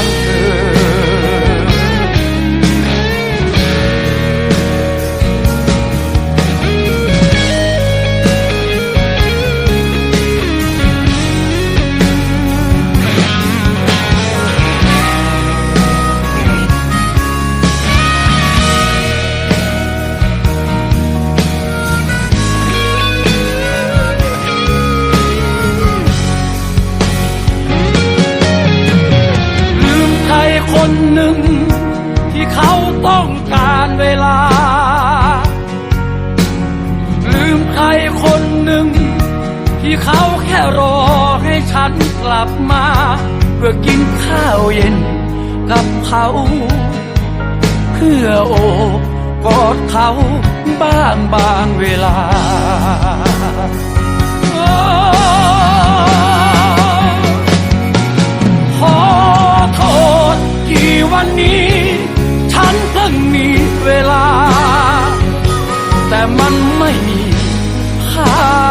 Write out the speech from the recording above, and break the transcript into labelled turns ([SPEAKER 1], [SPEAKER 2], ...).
[SPEAKER 1] ร รอให้ฉันกลับมา เพื่อกินข้าวเย็นกับเขา เพื่อโอบกอดเขาบ้างบางเวลาขอโทษที่วันนี้ ฉันเพิ่งมีเวลา แต่มันไม่มีค่า